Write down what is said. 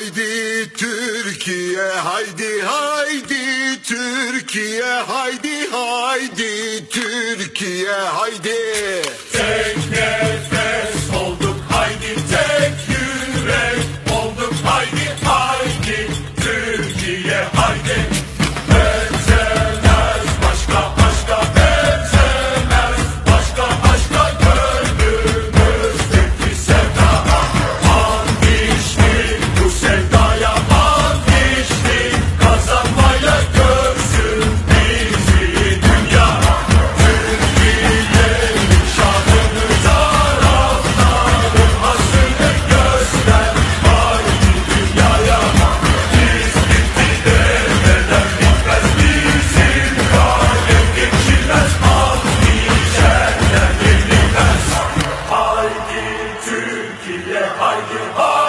haydi Türkiye haydi haydi Türkiye haydi haydi Türkiye haydi. Tek nefes olduk haydi tek yürek olduk haydi haydi Türkiye haydi. Yeşille haydi haydi.